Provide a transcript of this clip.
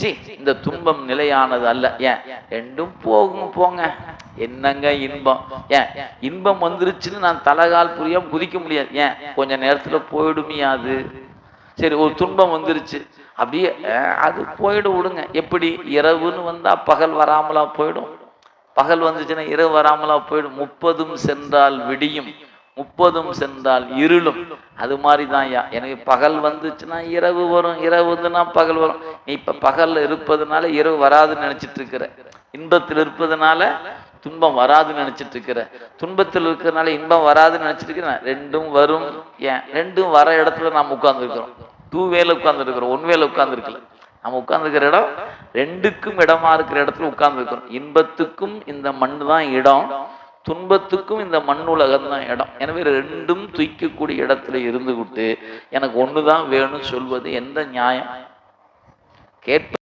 C இந்த துன்பம் நிலையானது அல்ல. ஏன்? ரெண்டும் போகும் போங்க. என்னங்க இன்பம்? ஏன்? இன்பம் வந்துருச்சுன்னு நான் தலகால் புரியாம குதிக்க முடியாது. ஏன்? கொஞ்ச நேரத்துல அது. சரி ஒரு துன்பம் வந்துருச்சு. அப்படியே அது போயிட விடுங்க. எப்படி? இரவுன்னு வந்தா பகல் வராமலா போயிடும்? பகல் வந்துச்சுன்னா இரவு வராமலா போயிடும். முப்பதும் சென்றால் விடியும். முப்பதும் சென்றால் இருளும். அது மாதிரி தான் ஐயா எனக்கு பகல் வந்துச்சுன்னா இரவு வரும் இரவு வந்துன்னா பகல் வரும். நீ இப்ப பகல்ல இருப்பதுனால இரவு வராதுன்னு நினைச்சிட்டு இருக்கிற இன்பத்தில் இருப்பதுனால துன்பம் வராதுன்னு நினைச்சிட்டு இருக்கிற துன்பத்தில் இருக்கிறதுனால இன்பம் வராதுன்னு நினைச்சிட்டு இருக்கிற ரெண்டும் வரும். ஏன்? ரெண்டும் வர இடத்துல நாம் உட்கார்ந்துருக்கிறோம். டூ வேல உட்கார்ந்துருக்கிறோம். ஒன் வேல உட்கார்ந்துருக்கல. நம்ம உட்கார்ந்துருக்கிற இடம் ரெண்டுக்கும் இடமா இருக்கிற இடத்துல உட்கார்ந்துருக்கிறோம். இன்பத்துக்கும் இந்த மண்ணு தான் இடம். துன்பத்துக்கும் இந்த மண்ணுலகம் தான் இடம். எனவே ரெண்டும் துய்க்கக்கூடிய இடத்துல இருந்துகிட்டு எனக்கு ஒன்று தான் வேணும்னு சொல்வது எந்த நியாயம்? கேட்ப